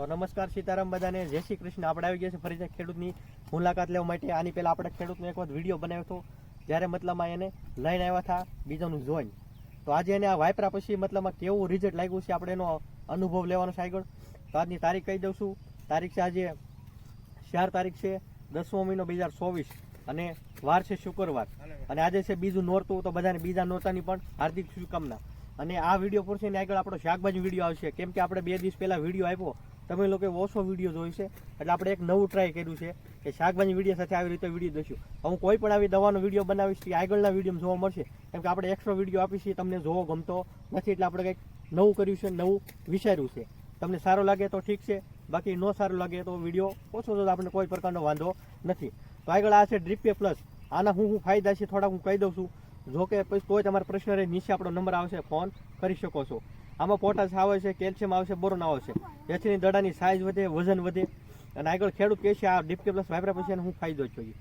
તો નમસ્કાર સીતારામ બધાને. જય શ્રી કૃષ્ણ. આપણે આવી ગયા છે ફરીથી ખેડૂતની મુલાકાત લેવા માટે. આની પહેલાં આપણે ખેડૂતનો એક વખત વીડિયો બનાવ્યો હતો. જ્યારે મતલબમાં એને લઈને આવ્યા હતા બીજાનું જોઈન. તો આજે એને આ વાપરા પછી મતલબમાં કેવું રિઝલ્ટ લાગ્યું છે આપણે એનો અનુભવ લેવાનો છે આગળ. તો આજની તારીખ કહી દઉં છું. તારીખ છે આજે ચાર તારીખ છે, દસમો મહિનો બે હજાર ચોવીસ અને વાર છે શુક્રવાર. અને આજે છે બીજું નોરતું, તો બધાને બીજા નોરતાની પણ હાર્દિક શુભકામના. અને આ વીડિયો પૂરશે ને આગળ આપણો શાકભાજી વીડિયો આવશે. કેમ કે આપણે બે દિવસ પહેલાં વીડિયો આપ્યો. તમે લોકો ઓછો વીડિયો જોયો છે. એટલે આપણે એક નવું ટ્રાય કર્યું છે કે શાકભાજી વીડિયો સાથે આવી રીતે વીડિયો દઈશું હું કોઈ પણ આવી દવાનો વીડિયો બનાવીશ કે આગળના વીડિયો જોવા મળશે. કેમ કે આપણે એક્સ્ટ્રા વીડિયો આપીશું તમને જોવો ગમતો નથી એટલે આપણે કંઈક નવું કર્યું છે, નવું વિચાર્યું છે. તમને સારો લાગે તો ઠીક છે, બાકી ન સારું લાગે તો વીડિયો ઓછો તો આપણને કોઈ પ્રકારનો વાંધો નથી. તો આગળ આ છે ડ્રીપે પ્લસ આના હું હું ફાયદા છે થોડા હું કહી દઉં છું. જો કે પછી કોઈ તમારા પ્રશ્ન રહે, નીચે આપણો નંબર આવશે, ફોન કરી શકો છો. આમાં પોટાશ આવે છે કેલ્શિયમ આવશે, બોરોન આવશે. જેથી દડાની સાઇઝ વધે, વજન વધે. અને આગળ ખેડૂત કહે છે, આ ડીપકે પ્લસ વાપરા પછી હું ફાયદો જોઈએ.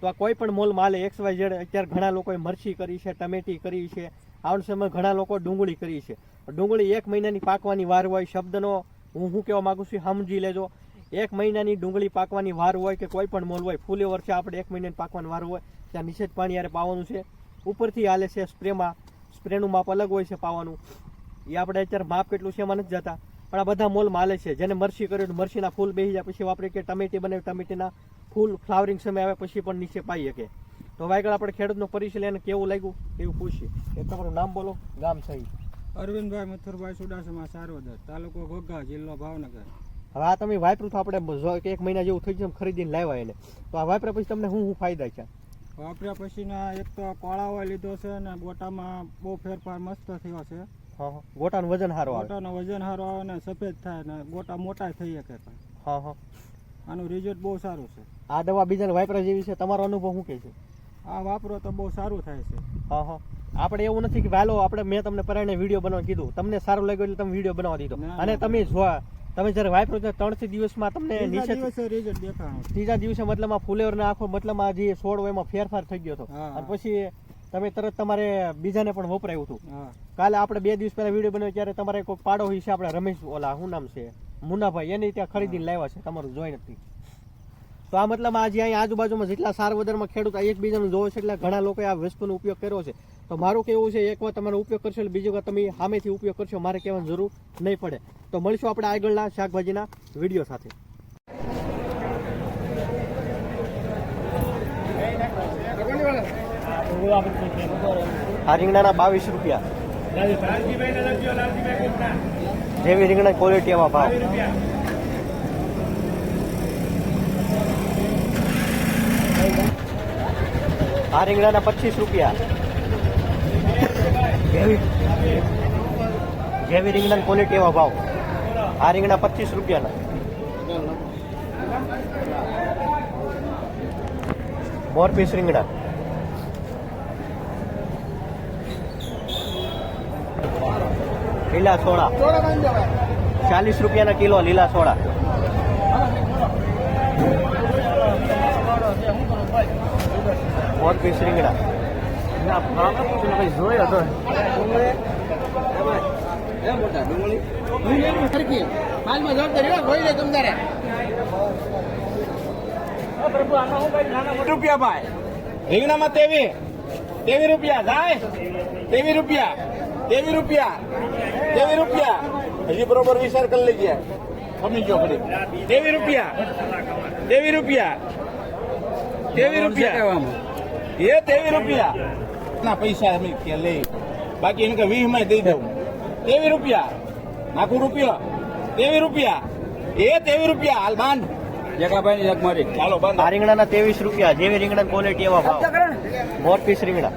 તો આ કોઈ પણ મોલ માલે એક્સ વાય ઝેડ અત્યારે ઘણા લોકોએ મરચી કરી છે, ટમેટી કરી છે. આવણ સમયમાં ઘણા લોકો ડુંગળી કરી છે. ડુંગળી એક મહિનાની પાકવાની વાર હોય શબ્દનો, હું શું કહેવા માંગુ છું સમજી લેજો. એક મહિનાની ડુંગળી પાકવાની વાર હોય કે કોઈ પણ મોલ હોય, ફૂલે વર્ષે આપણે એક મહિનાની પાકવાની વાર હોય, ત્યાં જ પાણી યારે પાવાનું છે. ઉપરથી હાલે છે સ્પ્રેમાં, સ્પ્રેનું માપ અલગ હોય છે પાવાનું. એ આપણે અત્યારે માપ કેટલું છે એમાં નથી જતા. પણ આ બધા મોલ માલે છે. જેને મરસી કર્યું મરસીના ફૂલ બેસી જાય પછી વાપરીએ કે ટમેટી બનાવી ટમેટીના ફૂલ ફ્લાવરિંગ સમય આવે પછી પણ નીચે પાઈ શકે. તો વાયગળ આપણે ખેડૂતનો પરિચય લઈને કેવું લાગ્યું? એવું પૂછીએ. એ તમારું નામ બોલો ગામ સહી. અરવિંદભાઈ મથુરભાઈ સુડાસમા સારવદર તાલુકો ઘોઘા જિલ્લો ભાવનગર. હવે આ તમે વાપરું તો આપણે એક મહિના જેવું થઈ ગયું ખરીદીને લાવ્યા એને. તો આ વાપર્યા પછી તમને શું શું ફાયદા છે? વાપર્યા પછીના એક તો કોળાવો લીધો છે અને ગોટામાં બહુ ફેરફાર મસ્ત થયો છે. ગોટાનું વજન સારું આવે. ગોટાનો વજન સારો આવે ને સફેદ થાય ને ગોટા મોટા થઈ શકે પણ. હા હા. આનું રિઝલ્ટ બહુ સારું છે. આ દવા બીજાને વાપરા જેવી છે? તમારો અનુભવ શું કહે છે? આ વાપરો તો બહુ સારું થાય છે. હા હા. આપણે એવું નથી કે વાલો આપણે મેં તમને પરાયણે વીડિયો બનાવવા કીધું. તમને સારું લાગ્યું એટલે તમે વીડિયો બનાવવા દીધો. અને તમે જોવા તમે જ્યારે વાપરો છો ત્રણથી દિવસમાં તમને ત્રીજા નીચે દિવસે ત્રીજા દિવસે મતલબમાં ફુલેવરના આખો મતલબમાં જે છોડ એમાં ફેરફાર થઈ ગયો હતો. અને પછી તમે તરત તમારે બીજાને પણ વપરાયું હતું. કાલે આપણે બે દિવસ પહેલા વીડિયો બનાવ્યો ત્યારે તમારે કોઈ પાડો હોય છે આપણે રમેશ ઓલા શું નામ છે? મુન્નાભાઈ એની ત્યાં ખરીદીને લાવ્યા છે તમારું જોઈ નથી. તો આ મતલબ આજે અહીં આજુબાજુમાં જેટલા સારવદરમાં ખેડૂત આ એકબીજાનું જોવે છે એટલે ઘણા લોકોએ આ વસ્તુનો ઉપયોગ કર્યો છે. તો મારું કેવું છે એક વાર તમારો ઉપયોગ કરશો એટલે બીજી વાર તમે સામેથી ઉપયોગ કરશો મારે કહેવાની જરૂર નહીં પડે. તો મળીશું આપણે આગળના શાકભાજીના વીડિયો સાથે. આ રીંગણાના બાવીસ રૂપિયા. જેવી રીંગણા ક્વોલિટી એમાં ભાવ. આ રીંગણાના પચીસ રૂપિયા. જેવી રીંગણાની રીંગણા ક્વોલિટી એવા ભાવ. આ રીંગણા પચીસ રૂપિયાના. મોર પીસ રીંગણા. લીલા સોડા. ચાલીસ રૂપિયાના કિલો લીલા સોડા. પીસ રીંગણા જોયો તો. રૂપિયા ભાઈ. રીંગણામાં તેવી. તેવી રૂપિયા જાય. તેવી રૂપિયા. તેવી રૂપિયા. તેવી રૂપિયા. હજી બરોબર વિચાર કરી લેજે સમજી ગયો ફરી તેવી રૂપિયા. તેવી રૂપિયા. તેવી રૂપિયા. એ તેવી રૂપિયા. ના પૈસા અમે કે લે. બાકી એમ કે વીસમાં દઈ દઉં. તેવી રૂપિયા. નાખું રૂપિયો. તેવી રૂપિયા. એ તેવી રૂપિયા. હાલ બાંધ. જગાભાઈ જગ મારી. ચાલો બંધ. આ રીંગણાના ત્રેવીસ રૂપિયા. જેવી રીંગણા ક્વોલિટી એવા ભાવ. મોર પીસ રીંગણા.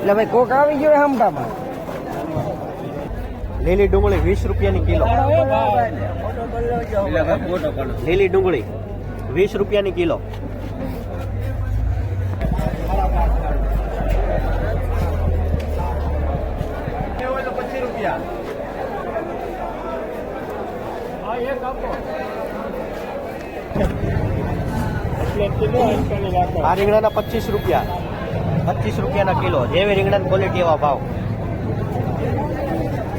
એટલે ભાઈ કોક આવી ગયો હમટામાં લીલી ડુંગળી વીસ રૂપિયાની કિલો. લીલી ડુંગળી વીસ રૂપિયાની કિલો. આ રીંગણાના પચીસ રૂપિયા. પચીસ રૂપિયાના કિલો. જેવી રીંગણાની ક્વોલિટી એવા ભાવ.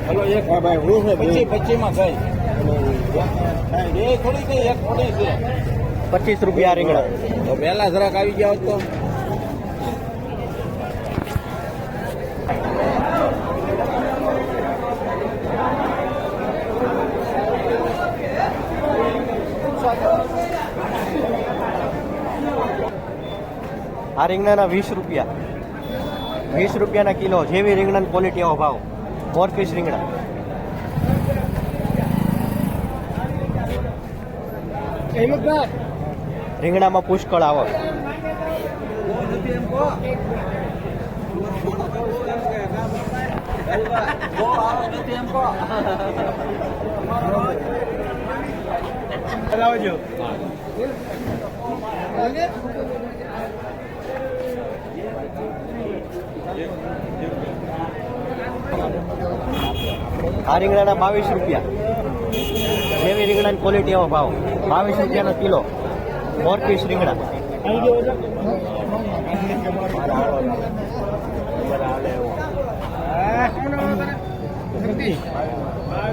હલો એક પચીસ પચીસમાં થઈ. થોડી કઈ એક થોડી છે. પચીસ રૂપિયા રીંગણા. તો પહેલા જરાક આવી ગયા હોત તો. આ રીંગણાના વીસ રૂપિયા. વીસ રૂપિયાના કિલો જેવી રીંગણાની ક્વોલિટી આવો ભાવ. મોરપીસ રીંગણા. રીંગણામાં પુષ્કળ આવક. આ રીંગણાના બાવીસ રૂપિયા. જેવી રીંગણાની ક્વોલિટી એવો ભાવ. બાવીસ રૂપિયાનો કિલો. મોરપીસ રીંગણા.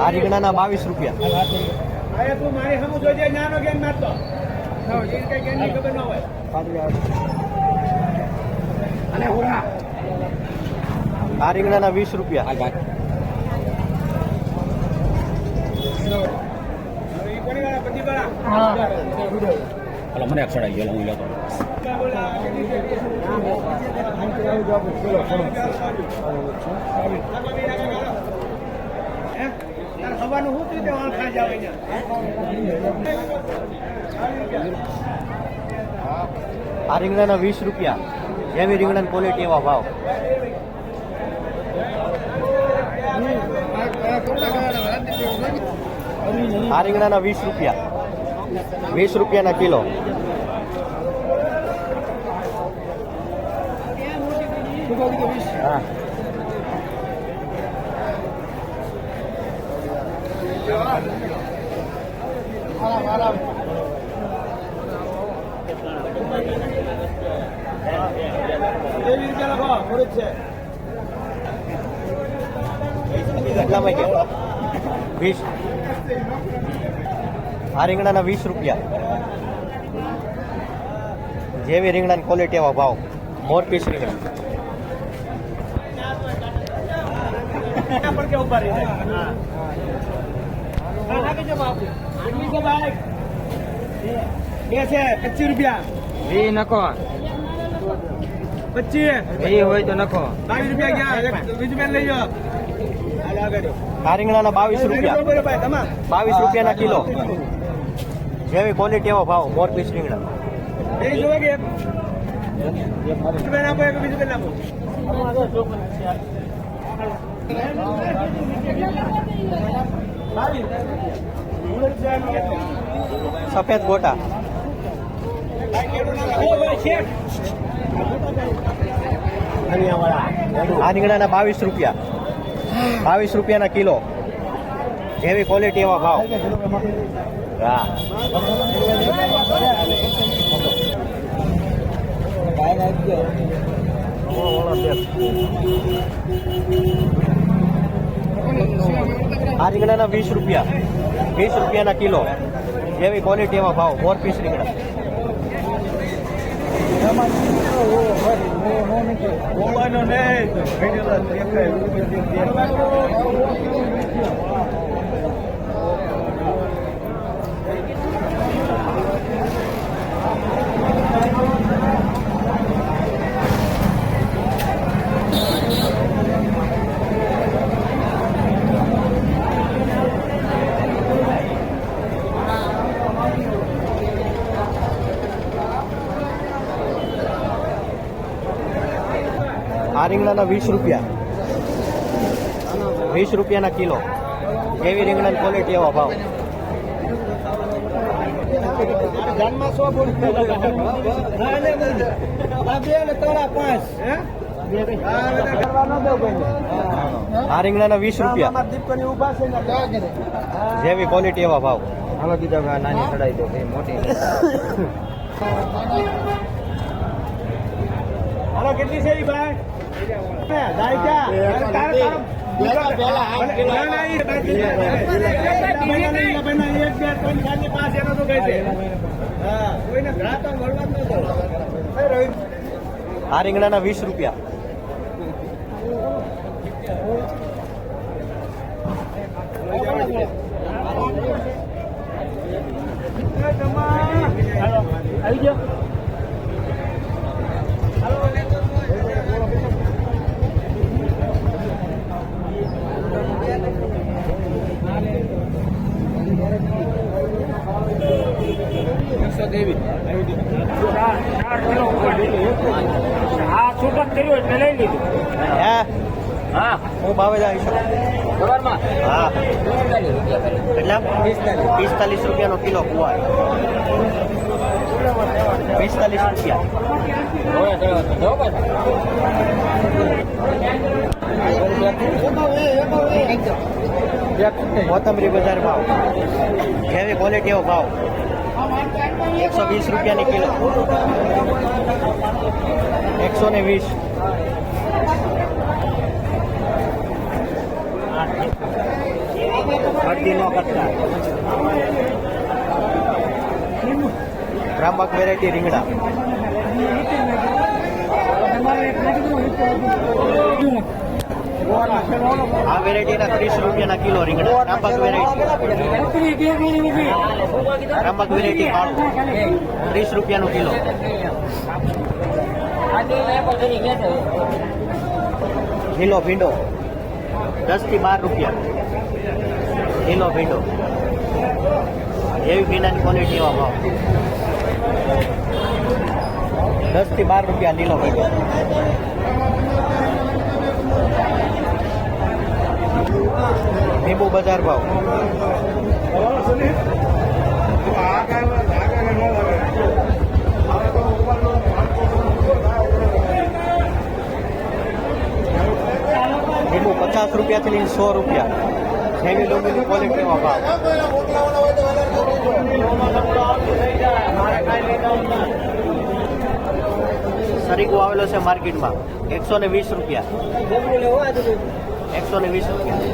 આ રીંગણાના બાવીસ રૂપિયા. આ રીંગણાના વીસ રૂપિયા. મને અક્ષર આવી ગયો હું લેતો. આ રીંગણાના વીસ રૂપિયા. જેવી રીંગણાની ક્વોલિટી એવા ભાવ. આ રીંગણાના વીસ રૂપિયા. વીસ રૂપિયાના કિલો. હા. કેટલામાં વીસ. આ રીંગણાના વીસ રૂપિયા. જેવી રીંગણાની ક્વોલિટી એવા ભાવ. મોર પીસ રીંગણા. પચીસ રૂપિયા. વી નખો પચીસ. વી હોય તો નખો બાવીસ રૂપિયા ગયા વીસ રૂપિયા લઈ જાઓ આ રીંગણાના બાવીસ રૂપિયા. બાવીસ રૂપિયાના કિલો. જેવી ક્વોલિટી એવો ભાવ મોર પીસ રીંગણા. સફેદ ગોટા. આ રીંગણાના બાવીસ રૂપિયા. બાવીસ રૂપિયાના કિલો. જેવી ક્વોલિટી એવા ભાવ. હા આ રીંગણાના વીસ રૂપિયા. વીસ રૂપિયાના કિલો. જેવી ક્વોલિટી એવા ભાવ. ફોર પીસ રીંગણા. Fulano Neto, filho da Trica, રીંગણાના વીસ રૂપિયા. વીસ રૂપિયાના કિલો. જેવી રીંગણાની ક્વોલિટી એવા ભાવ? આ રીંગણાના વીસ રૂપિયા. જેવી ક્વોલિટી એવા ભાવ. હાલો કીધો નાની ચડાવી દો મોટી હાલો કેટલી છે ભાઈ? આ રીંગણાના વીસ રૂપિયા. આવી ગયો. આ છૂટક કર્યું એટલે લઈ લીધું. હા. હું. ભાવે જાય છે હા. એટલે પિસ્તાલીસ. રૂપિયાનો કિલો કુવા પિસ્તાલીસ રૂપિયા. કોથમરી બજાર ભાવ જેવી ક્વોલિટી એવો ભાવ. એકસો વીસ રૂપિયાની કિલો. એકસો ને વીસ. રાંબક વેરાયટી રીંગણા. આ વેરાયટીના ત્રીસ રૂપિયાના કિલો રીંગણા. રામબાગ વેરાયટી. રામબાગ વેરાયટી કાળું ત્રીસ રૂપિયાનો કિલો. લીલો ભીંડો. દસથી બાર રૂપિયા. લીલો ભીંડો. એવી ભીંડાની ક્વોલિટી એવા ભાવ. દસથી બાર રૂપિયા લીલો ભીંડો. લીંબુ બજાર ભાવ. લીંબુ પચાસ રૂપિયાથી લઈને સો રૂપિયા. જેવી લીંબુની ક્વોલિટીમાં ભાવ. સરીગો આવેલો છે માર્કેટમાં. એકસો ને વીસ રૂપિયા. એકસો ને વીસ રૂપિયા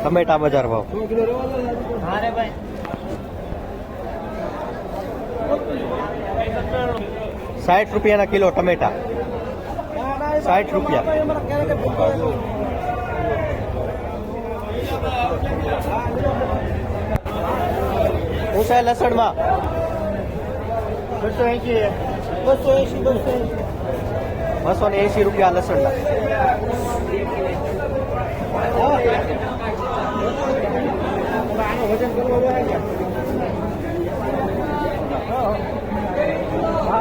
ટમેટા બજાર ભાવ સાઠ રૂપિયાના કિલો ટમેટા સાઠ રૂપિયા શું છે લસણમાં બસો એસી બસો એસી બસો એસી બસો ને એસી રૂપિયા લસણના.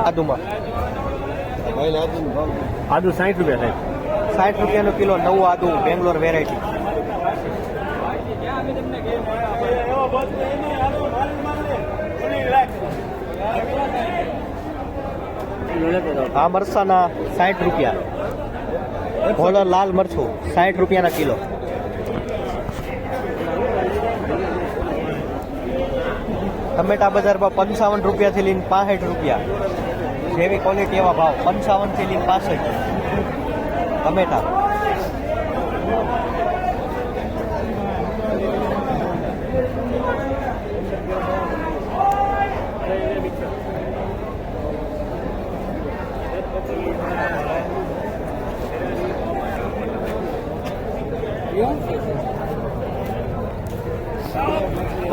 આદુમાં. આદુ સાઠ રૂપિયા થાય સાઠ રૂપિયાનો કિલો નવું આદુ બેંગ્લોર વેરાયટી આ મરસાના સાઠ રૂપિયા. હોલર લાલ મરચું, સાઠ રૂપિયાના કિલો. ટમેટા બજારમાં પંચાવન રૂપિયાથી લઈને પાસઠ રૂપિયા. જેવી ક્વોલિટી એવા ભાવ, પંચાવનથી લઈને પાસઠ. ટમેટા.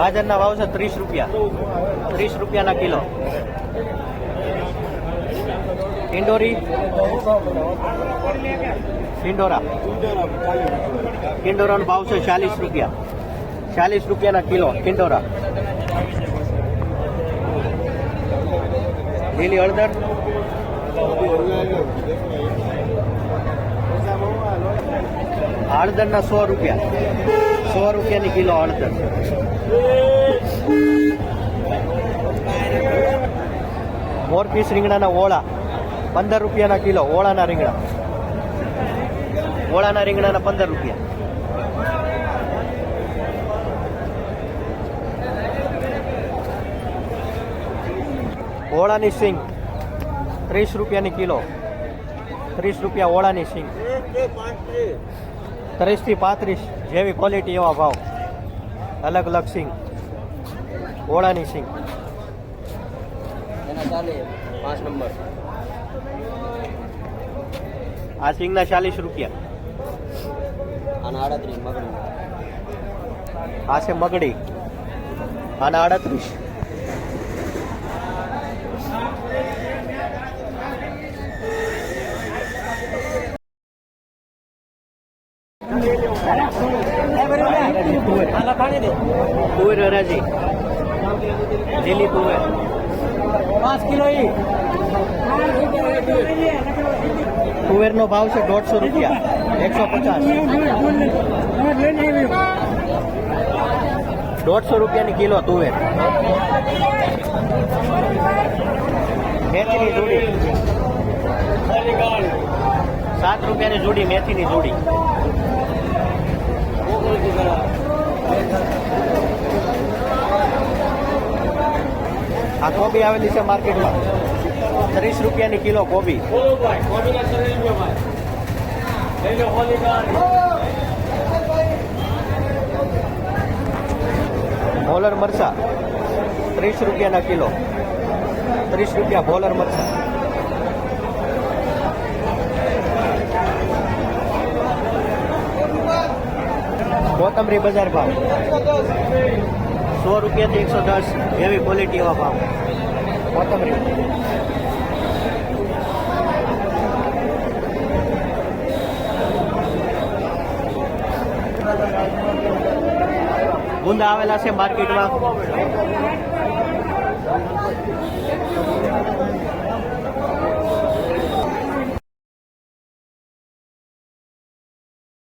ગાજરના ભાવ છે ત્રીસ રૂપિયા. ત્રીસ રૂપિયાના કિલો. ઇન્ડોરી ટિંડોરા. ટિંડોરાનો ભાવ છે ચાલીસ રૂપિયા. ચાલીસ રૂપિયાના કિલો ટિંડોરા. લીલી હળદર. હળદરના સો રૂપિયા. સો રૂપિયાની કિલો હળદર. મોરપીસ રીંગણાના ઓળા. પંદર રૂપિયાના કિલો, ઓળાના રીંગણા. ઓળાના રીંગણાના પંદર રૂપિયા. ઓળાની સિંગ, ત્રીસ રૂપિયાની કિલો. ત્રીસ રૂપિયા ઓળાની સિંગ. ત્રીસથી પાંત્રીસ જેવી ક્વોલિટી એવા ભાવ. અલગ અલગ સિંગ. ઓળાની સિંગ. પાંચ નંબર. આ સિંગના ચાલીસ રૂપિયા. આના આડત્રીસ મગડી આ છે મગડી. આના આડત્રીસ. તુવેર હરાજી. લીલી તુવેર પાંચ કિલો ઈ. તુવેરનો ભાવ છે દોઢસો રૂપિયા. એકસો પચાસ. દોઢસો રૂપિયાની કિલો તુવેર. મેથીની જોડી. સાત રૂપિયાની જોડી મેથીની જોડી. આ કોબી આવેલી છે માર્કેટમાં. ત્રીસ રૂપિયાની કિલો કોબી. ભોલર મરચા. ત્રીસ રૂપિયાના કિલો. ત્રીસ રૂપિયા ભોલર મરચા. કોથમરી બજાર ભાવ. સો રૂપિયાથી એકસો દસ એવી ક્વોલિટી એવા ભાવ. કોથમરી ગુંદા આવેલા છે માર્કેટમાં.